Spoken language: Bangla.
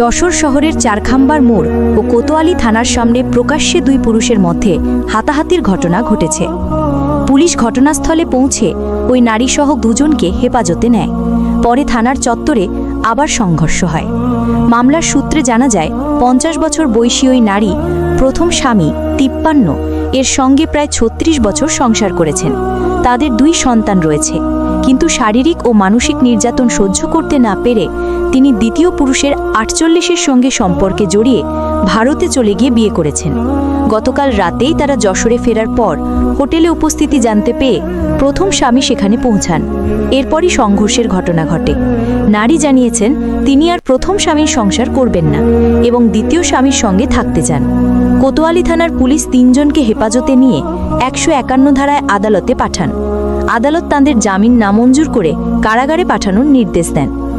যশোর শহরের চারখাম্বার মোড় ও কোতোয়ালি থানার সামনে প্রকাশ্যে দুই পুরুষের মধ্যে হাতাহাতির ঘটনা ঘটেছে। পুলিশ ঘটনাস্থলে পৌঁছে ওই নারীসহ দুজনকে হেফাজতে নেয়। পরে থানার চত্বরে আবার সংঘর্ষ হয়। মামলার সূত্রে জানা যায়, পঞ্চাশ বছর বয়সী ওই নারী প্রথম স্বামী তিপ্পান্ন, এর সঙ্গে প্রায় ছত্রিশ বছর সংসার করেছেন। তাদের দুই সন্তান রয়েছে। কিন্তু শারীরিক ও মানসিক নির্যাতন সহ্য করতে না পেরে তিনি দ্বিতীয় পুরুষের আটচল্লিশের সঙ্গে সম্পর্কে জড়িয়ে ভারতে চলে গিয়ে বিয়ে করেছেন। গতকাল রাতেই তারা যশোরে ফেরার পর হোটেলে উপস্থিতি জানতে পেয়ে প্রথম স্বামী সেখানে পৌঁছান। এরপরই সংঘর্ষের ঘটনা ঘটে। নারী জানিয়েছেন, তিনি আর প্রথম স্বামীর সংসার করবেন না এবং দ্বিতীয় স্বামীর সঙ্গে থাকতে চান। কোতোয়ালি থানার পুলিশ তিনজনকে হেফাজতে নিয়ে একশো একান্ন ধারায় আদালতে পাঠান। আদালত তাঁদের জামিন নামঞ্জুর করে কারাগারে পাঠানোর নির্দেশ দেন।